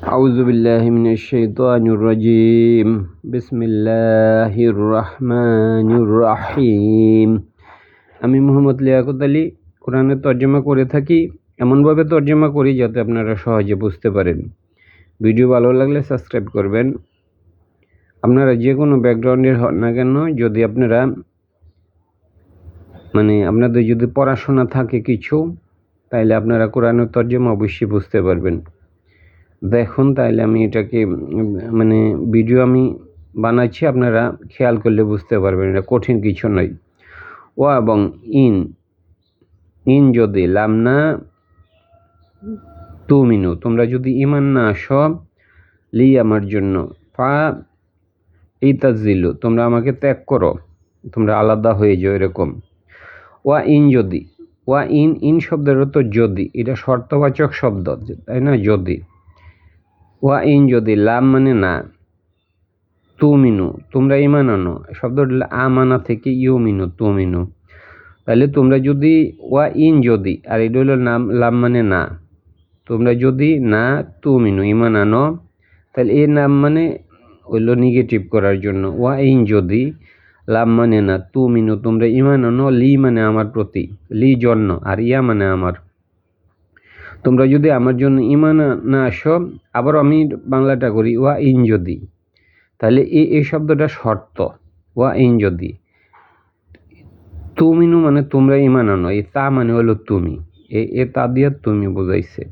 أعوذ بالله من الشيطان الرجيم بسم الله الرحمن الرحيم আমি মোহাম্মদ লিয়াকত আলী কোরআনের তর্জমা করে থাকি এমনভাবে তর্জমা করি যাতে আপনারা সহজে বুঝতে পারেন ভিডিও ভালো লাগলে সাবস্ক্রাইব করবেন আপনারা যে কোনো ব্যাকগ্রাউন্ডের হন না কেন যদি আপনারা মানে আপনাদের যদি পড়াশোনা থাকে কিছু তাইলে আপনারা কোরআনের তর্জমা অবশ্যই বুঝতে পারবেন দেখুন তাহলে আমি এটাকে মানে ভিডিও আমি বানাচ্ছি, আপনারা খেয়াল করলে বুঝতে পারবেন, এটা কঠিন কিছু নয়। ও এবং ইন ইন যদি লাম না তুমিনু তোমরা যদি ইমান না আসো, লি আমার জন্য, ফা, এই তাজিলু তোমরা আমাকে ত্যাগ করো, তোমরা আলাদা হয়ে যাও এরকম। ওয়া ইন যদি, ওয়া ইন ইন শব্দের অর্থ যদি, এটা শর্তবাচক শব্দ, তাই না? যদি। ওয়া ইন যদি লাম মানে না, তুমিনু, তোমরা ইমান আনো। শব্দটা আমানা থেকে ইউমিনু, তুমিনু। তাহলে তোমরা যদি ওয়া ইন যদি, আর এটা হলো নাম, লাম মানে না, তোমরা যদি না, তুমিনু, ইমান আনো, তাহলে এ নাম মানে হইল নেগেটিভ করার জন্য। ওয়া ইন যদি লাম মানে না, তুমিনু, তোমরা ইমান আনো, লি মানে আমার প্রতি, লি জন্য, আর ইয়া মানে আমার। তোমরা যদি আমার জন্য ইমান না আসো আবার আমি বাংলাটা করি, ওয়া ইন যদি। তাহলে এই এই শব্দটা শর্ত, ওয়া ইন যদি। তুমিনু মানে তোমরা ইমান আনো, এই তা মানে হলো তুমি। এ এ তা দিয়ে তুমি বোঝাইছে।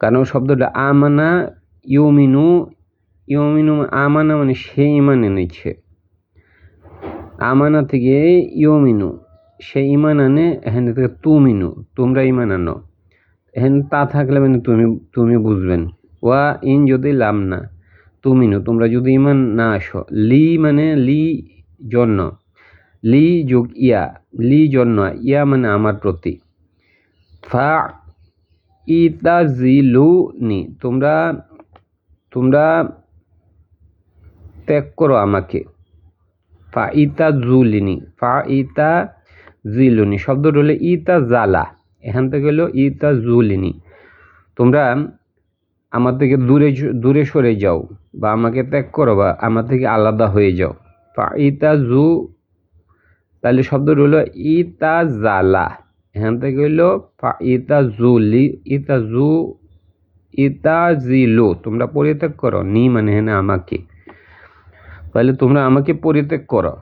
কারণ শব্দটা আমানা, ইউমিনু ইউমিনু আমানা মানে সে ইমান এনেছে। আমানা থেকে ইউমিনু, সে ইমান আনে, এখানে থেকে তুমিনু, তোমরা ইমান আনো। এখানে তা থাকলে মানে তুমি তুমি বুঝবেন। ওয়া ইন যদি লাম না, তুমিনু, তোমরা যদি ইমান না আসো, লি মানে লি জন্য, লি যোগ ইয়া, লি জন্য, ইয়া মানে আমার প্রতি। ফা নি, তোমরা তোমরা ত্যাগ করো আমাকে। ফা ইতা জুলিনি ফা ইতা জিলুনি শব্দটা হলো ইতা জালা এখান থেকে হলো ইতা জুলিনি তোমরা আমার থেকে দূরে দূরে সরে যাও বা আমাকে ত্যাগ করো বা আমার থেকে আলাদা হয়ে যাও। ইতা জু তাহলে শব্দটা হলো ইতা জালা এখান থেকে হলো ইতা জুলি ইতা জু ইতা জিলু তোমরা পরিত্যাগ করো, নি মানে এখানে আমাকে। তাহলে তোমরা আমাকে পরিত্যাগ করো।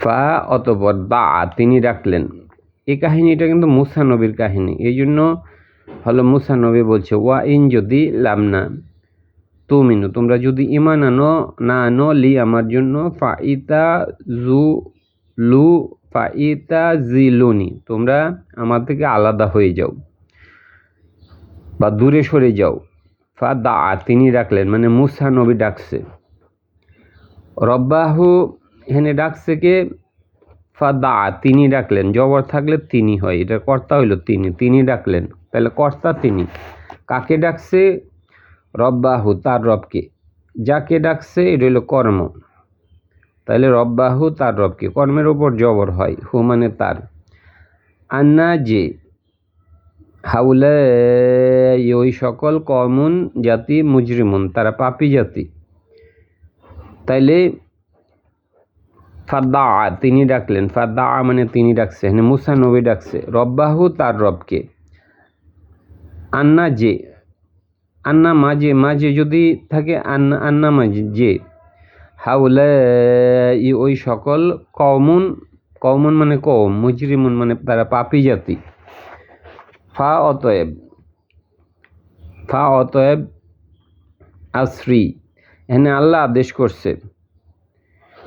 ফা অতপর বা তিনি ডাকলেন এই কাহিনীটা কিন্তু মুসা নবীর কাহিনী। এই জন্য হলো মুসা নবী বলছে, ওয়া ইন যদি লাম না তুমিনু, তোমরা যদি ইমান আনো, না আনো, লি আমার জন্য, ফাইতা জু লু ফা ইতা জিলুনি তোমরা আমার থেকে আলাদা হয়ে যাও বা দূরে সরে যাও। ফা দা, তিনি ডাকলেন মানে মুসা নবী ডাকছে। রব্বাহু এখানে ডাকছে কে? ফা দা তিনি ডাকলেন। জবর থাকলে তিনি হয়। এটা কর্তা হইল তিনি তিনি ডাকলেন। তাহলে কর্তা তিনি। কাকে ডাকছে? রব্বাহু, তার রবকে। যাকে ডাকছে, এটা হইল কর্ম। তাহলে রব্বাহু, তার রবকে। কর্মের ওপর জবর হয়, হু মানে তার। আন্না যে হাউলে ওই সকল কমন জাতি, মুজরিমুন, তারা পাপি জাতি। তাইলে ফাদা তিনি ডাকলেন। ফাদা মানে তিনি ডাকছে মানে মুসা নবী ডাকছে। রব্বাহু তার রবকে। আন্না যে, আন্না মাঝে মাঝে যদি থাকে আন্না আন্না মাঝে যে। হাউলে ই ওই সকল কমন কমন মানে কম মুজরিমুন মানে তারা পাপি জাতি। ফা অতএব ফা অতএব আশ্রী। এখানে আল্লাহ আদেশ করছে।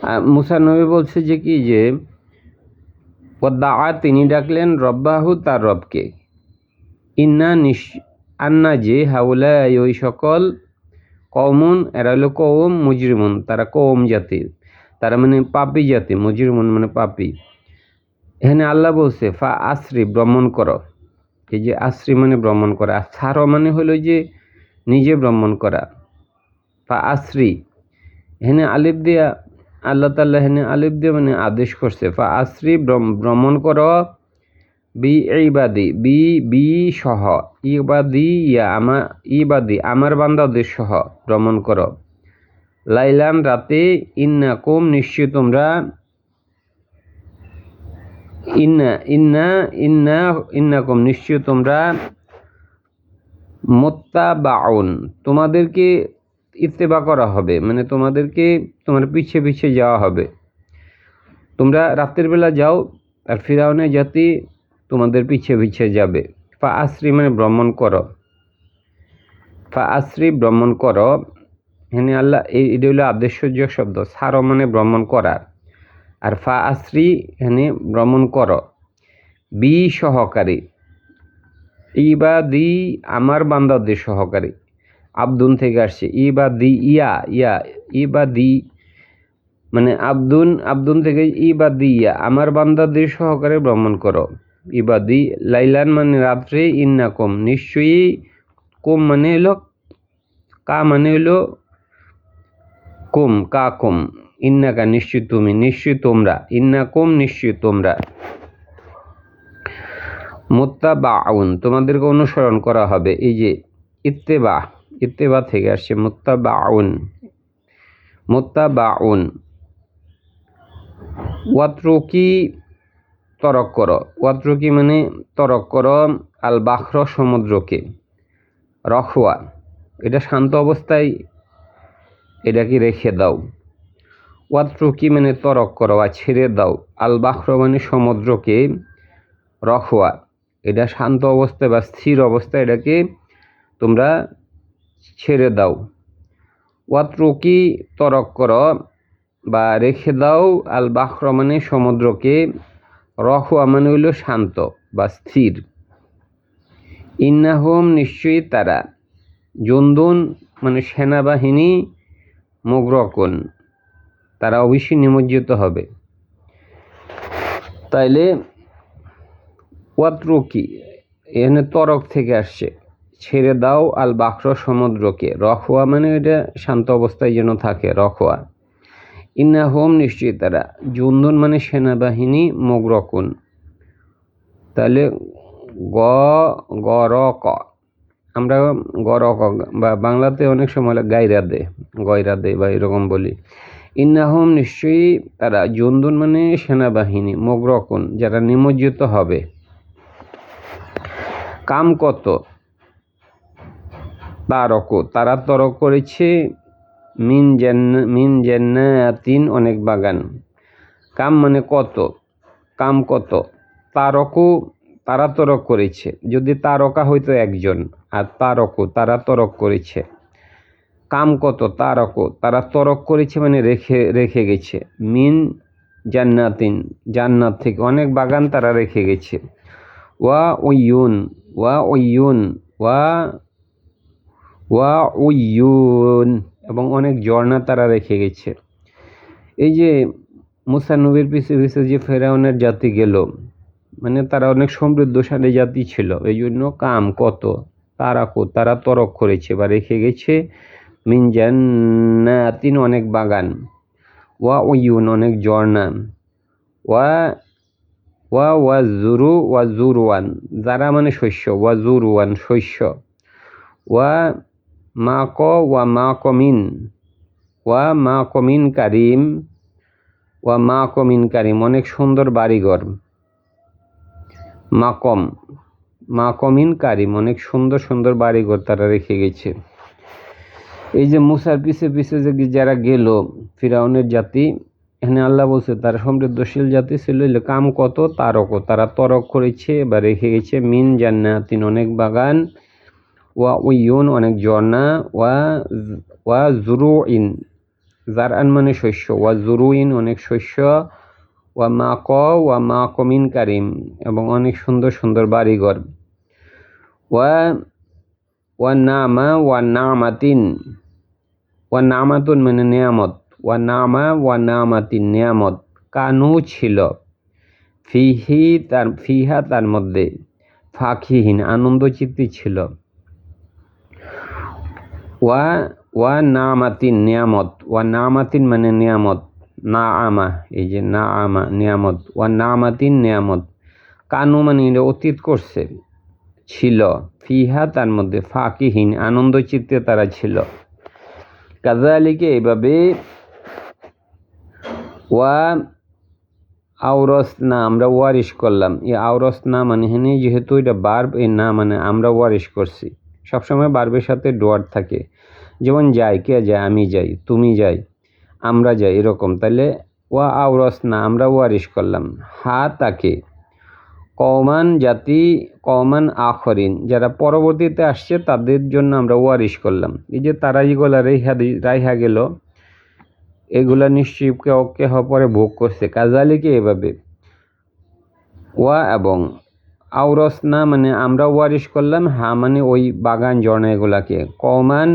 আহ, মুসা নবী বলছে যে কি যে দা তিনি ডাকলেন রব্বাহু তার রবকে। ইন্না নিশ আন্না যে হাউলা ওই সকল কৌমুন এরা হলো কৌম মুজরিমুন তারা কৌম জাতি। তারা মানে পাপি জাতি মুজরিমুন মানে পাপি। এখানে আল্লাহ বলছে ফা আশ্রি ভ্রমণ করো। এই যে আশ্রি মানে ভ্রমণ করা আর ছাড়ো মানে হলো যে নিজে ভ্রমণ করা। ফা আশ্রি এখানে আলিফ দিয়া আল্লাহ তাল্লাহ আলিফ দিয়ে মানে আদেশ করছে ফা আশ্রি ভ্রম- ভ্রমণ করো বি ইবাদি বি বি সহ ইবাদি ইয়া আমার ইবাদি আমার বান্দাদের সহ ভ্রমণ কর। লাইলান রাতে ইন্না কুম নিশ্চয় তোমরা ইন্না ইন্না ইন্না, ইন্নাকুম নিশ্চয় তোমরা মোত্তা বাউন তোমাদেরকে ইত্তেবা করা হবে। মানে তোমাদেরকে তোমার পিছে পিছে যাওয়া হবে। তোমরা রাতের বেলা যাও আর ফিরাউনের জাতি তোমাদের পিছে পিছে যাবে। ফা আশ্রি মানে ভ্রমণ করো। ফা আশ্রি ভ্রমণ করো। এখানে আল্লাহ এই এটা হলো আদেশ্বর্য শব্দ। সারো মানে ভ্রমণ করা আর ফা আশ্রি এখানে ভ্রমণ করো। বি সহকারী। ইবাদি আমার বান্দাদের সহকারী। আব্দুন থেকে আসছে। ই বা দি ইয়া ইয়া ই বা দি মানে আব্দুন আব্দুন থেকে ই বা দি ইয়া, আমার বান্দাদের সহকারে ভ্রমণ করো। ইবাদি, লাইলান মানে রাত্রে, ইন্না কম, নিশ্চয়ই কম মানে হলো কা মানে হলো কম, কা কম ইন্না কা নিশ্চয় তুমি নিশ্চয় তোমরা, ইন্না কম নিশ্চয় তোমরা। মোত্তা বা আউন তোমাদেরকে অনুসরণ করা হবে। এই যে ইত্তেবা ইত্তেবা থেকে আসছে, মুত্তাবাউন। মুত্তাবাউন। ওয়াত্রুকি তরক করো। ওয়াত্রুকি মানে তরক করো আল বাখর সমুদ্রকে। রখোয়া এটা শান্ত অবস্থায় এটাকে রেখে দাও। ওয়াত্রুকি মানে তরক করো বা ছেড়ে দাও। আল বাখর মানে সমুদ্রকে রখোয়া এটা শান্ত অবস্থায় বা স্থির অবস্থায় এটাকে তোমরা ছেড়ে দাও। ওয়াত্রুকি তরক কর বা রেখে দাও। আল বাখর মানে সমুদ্রকে। রহুয়া মানে হইল শান্ত বা স্থির। ইন্নাহম নিশ্চয়ই তারা। জন্দুন মানে সেনাবাহিনী, মুগ্রকন। তারা অবশ্যই নিমজ্জিত হবে। তাইলে ওয়াত্রুকি, এখানে তরক থেকে আসছে। ছেড়ে দাও আল বাক্র সমুদ্রকে। রখোয়া মানে এটা শান্ত অবস্থায় যেন থাকে, রখোয়া। ইন্না হোম নিশ্চয়ই তারা। জুন্দন মানে সেনাবাহিনী, মোগরকুন। তাহলে গ গরক আমরা গরক বা বাংলাতে অনেক সময় গাইরা দে, গয়রা দে বা এরকম বলি। ইন্নাহম নিশ্চয়ই তারা। জন্দুন মানে সেনাবাহিনী, মোগরকুন, যারা নিমজ্জিত হবে। কাম কত? তারক তারা তরক করেছে মিন জান্না মিন জান্নাতিন অনেক বাগান। কাম মানে কত? কাম কত? তারকও তারা তরক করেছে। যদি তারকা হয়তো একজন, আর তারকও তারা তরক করেছে। কাম কত? তারকও তারা তরক করেছে মানে রেখে রেখে গেছে। মিন জান্নাতিন, জান্নাত থেকে অনেক বাগান তারা রেখে গেছে। ওয়া ওয়ুন ওয়া ওয়ুন ওয়া ওয়া ওয়ুন এবং অনেক ঝর্ণা তারা রেখে গেছে। এই যে মুসা নবীর পিছে পিছে যে ফেরাউনের জাতি গেল মানে তারা অনেক সমৃদ্ধশালী জাতি ছিল, এই জন্য কাম কত, তারা কো, তারা তরক করেছে বা রেখে গেছে। মিনজান্নাতিন অনেক বাগান। ওয়া ওয়ুন অনেক ঝর্ণা। ওয়া ওয়া ওয়া জুরু ওয়া জুরওয়ান যারা মানে শস্য ওয়া জুরওয়ান শস্য। ওয়া মা ক ওয়া মা কমিন ওয়া মা কমিন কারিম। ওয়া মা কমিন কারিম, অনেক সুন্দর বাড়িঘর। মাকম মাকমিন কারিম, অনেক সুন্দর সুন্দর বাড়িঘর তারা রেখে গেছে। এই যে মুসার পিছে পিছে যে যারা গেল, ফিরাউনের জাতি, এখানে আল্লাহ বলছে, তারা সমৃদ্ধশীল জাতি ছিল কাম কত? তারকও তারা তরক করেছে বা রেখে গেছে মিন জান্নাতিন, অনেক বাগান। ওয়া উইউন অনেক ঝর্ণা ওয়া ওয়া জুরু ইন যার আন মানে শস্য ওয়া জুরু ইন অনেক শস্য ওয়া মা ক ওয়া মা কমিন কারিম এবং অনেক সুন্দর সুন্দর বাড়িঘর ওয়া ওয়া নামা ওয়া নামাতিন ওয়া নামাতুন মানে নিয়ামত ওয়া নামা ওয়া নামাতিন নিয়ামত কানু ছিল ফিহি তার ফিহা তার মধ্যে ফাঁকিহীন আনন্দচিত্তি ছিল ওয়া ওয়া নামাতিন নিয়ামত, ওয়া নামাতিন মানে নিয়ামত না আমা এই যে না আমা নিয়ামত, ওয়া নামাতিন নিয়ামত। কানু মানে অতীত করছে, ছিল। ফিহা তার মধ্যে ফাঁকিহীন, আনন্দ চিত্তে তারা ছিল। কাজালিকে এইভাবে ওয়া আউরস না আমরা ওয়ারিশ করলাম। এই আউরস না মানে হেনে, যেহেতু এটা বার্ব এই না মানে আমরা ওয়ারিশ করছি। সবসময় বার্বের সাথে ডোয়ার থাকে। যেমন, যাই, কে যায়? আমি যাই। তুমি যাই? আমরা যাই? এরকম। তাহলে ওয়া আউরস না, আমরা ওয়ারিশ করলাম। হা, তাকে। কওমান জাতি, কওমান আখরিন, যারা পরবর্তীতে আসছে, তাদের জন্য আমরা ওয়ারিশ করলাম। এই যে, তারা যেগুলা রেহা রাইহা গেল, এগুলা নিশ্চয়ই কেউ কেহ পরে ভোগ করছে। কাজালিকে এভাবে। ওয়া এবং আউরস না মানে আমরা ওয়ারিশ করলাম, হা মানে ওই বাগান ঝর্ণা কমান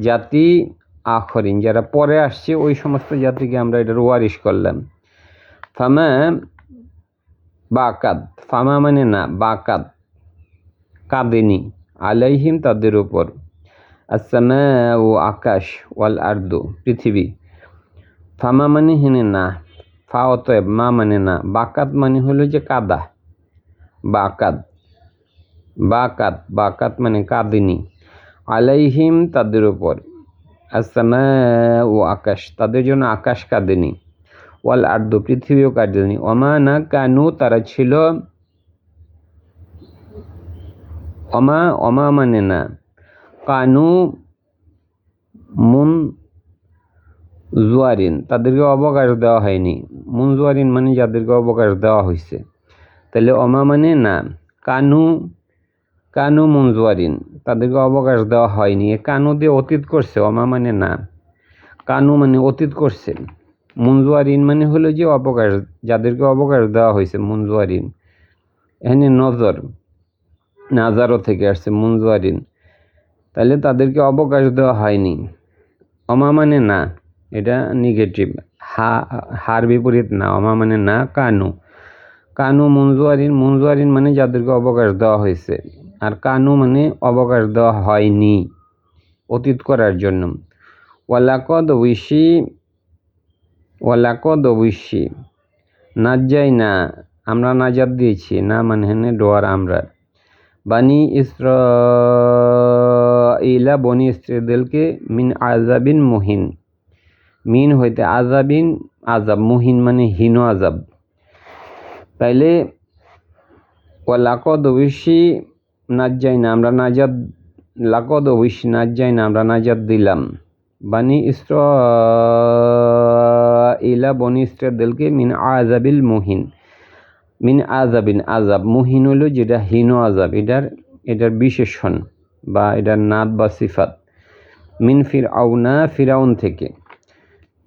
জাতি আখরিন, যারা পরে আসছে, ওই সমস্ত জাতিকে আমরা এটার ওয়ারিশ করলাম। ফামা বাকাত ফামা মানে না বাকাত কাঁদেনি, আলাইহিম তাদের উপর। আসামা ও আকাশ ওয়াল আর্দু, পৃথিবী। ফামা মানে হেনে না, ফা অতএব মা মানে না বাকাত মানে হলো যে কাদা। বাকাত। বাকাত বাকাত মানে কাঁদিনি। আলাইহিম তাদের উপর। আসামা ও আকাশ, তাদের জন্য আকাশ কাঁদেনি। ওয়াল আর্দ, পৃথিবীও কাঁদেনি। অমা না কানু, তারা ছিল অমা অমা মানে না। কানু মুন জুয়ারিন, তাদেরকে অবকাশ দেওয়া হয়নি। মুন জুয়ারিন মানে যাদেরকে অবকাশ দেওয়া হয়েছে তাহলে অমা মানে না, কানু কানু মুনজুয়ারিন তাদেরকে অবকাশ দেওয়া হয়নি। কানু দিয়ে অতীত করছে, অমা মানে না, কানু মানে অতীত করছে। মুনজুয়ারিন মানে হলো যে অবকাশ, যাদেরকে অবকাশ দেওয়া হয়েছে মুনজুয়ারিন এখানে নজর নাজারও থেকে আসছে মুনজুয়ারিন তাহলে তাদেরকে অবকাশ দেওয়া হয়নি। অমা মানে না, এটা নেগেটিভ হা, হার বিপরীত না, অমা মানে না, কানু। কানু মুনজুয়ারিন মুনজুয়ারিন মানে যাদেরকে অবকাশ দেওয়া হয়েছে। আর কানু মানে অবকাশ দেওয়া হয়নি অতীত করার জন্য। ওয়ালাকদ উইশি ওয়ালাকদ উইশি নাজ্জাই না, আমরা নাজাদ দিয়েছি। না মানে হেনে ডোয়ার আমরা। বানি ইসর ইলা বনি ইসরাদেলকে মিন আজাবিন মুহিন। মিন হইতে আজাবিন আজাব মুহিন মানে হীন আজাব তাইলে লাকদ অবশ্যই নাজ্জাই না, আমরা নাজাদ, লাকদ অবশ্যই নাজ্জাই না, আমরা নাজাদ দিলাম। বানি ইসর ইলা বনি ইসরাদেলকে মিন আজাবিল মুহিন। মিন আজাবিন আজাব মুহিন হলো যেটা হীন আজাব এটার এটার বিশেষণ বা এটার নাদ বা সিফাত। মিন ফির আউনা ফিরাউন থেকে।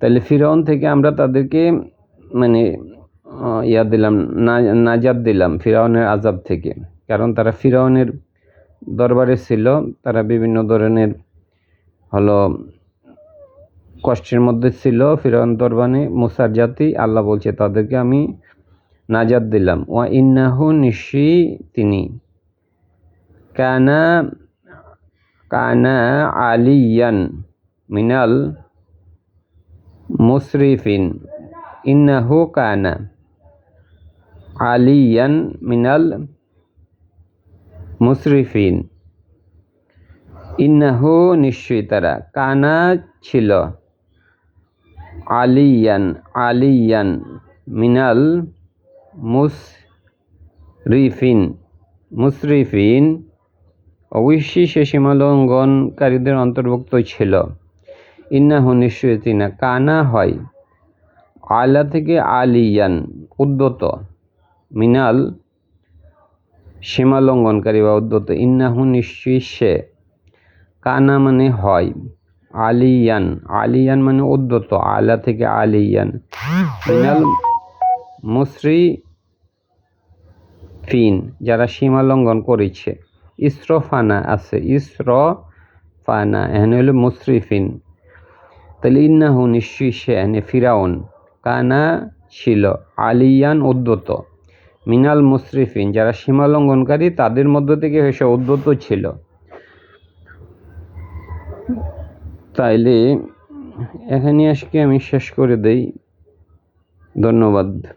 তাহলে ফিরাউন থেকে আমরা তাদেরকে মানে ইয়া দিলাম, না- নাজাত দিলাম ফিরাউনের আজাব থেকে। কারণ তারা ফিরাউনের দরবারে ছিল, তারা বিভিন্ন ধরনের হলো কষ্টের মধ্যে ছিল ফিরাউন দরবারে, মুসার জাতি, আল্লাহ বলছে, তাদেরকে আমি নাজাদ দিলাম। ওয়া ইন্নাহু নিশি তিনি কানা কানা আলিয়ান মিনাল মুসরিফিন ইন্নাহু কানা। আলিয়ান মিনাল মুসরিফিন ইন্নাহু নিশ্চয়ই তারা। কানা ছিল আলিয়ান আলিয়ান মিনাল মুসরিফিন মুসরিফিন অবশ্যই সে সীমালঙ্ঘনকারীদের অন্তর্ভুক্ত ছিল। ইন্নাহু নিশ্চয়ই তিনা। কানা হয় আলা থেকে আলিয়ান উদ্যত মিনাল সীমালঙ্ঘনকারী বা উদ্যত ইন্নাহু নিশ্চয়ই সে কানা মানে হয়, আলিয়ান। আলিয়ান মানে উদ্যত আলা থেকে আলিয়ান। মিনাল মুসরি ফিন যারা সীমা লঙ্ঘন করেছে। ইসরফানা আছে, ইসরফানা, এখানে হলো মুসরিফিন তাহলে ইন্নাহু নিশ্চয়ই সে ফিরাউন, কানা ছিল, আলিয়ান উদ্যত মিনাল মুসরিফিন যারা সীমালঙ্ঘনকারী তাদের মধ্য থেকে সে উদ্যত ছিল। তাইলে এখানে আজকে আমি শেষ করে দেই? ধন্যবাদ।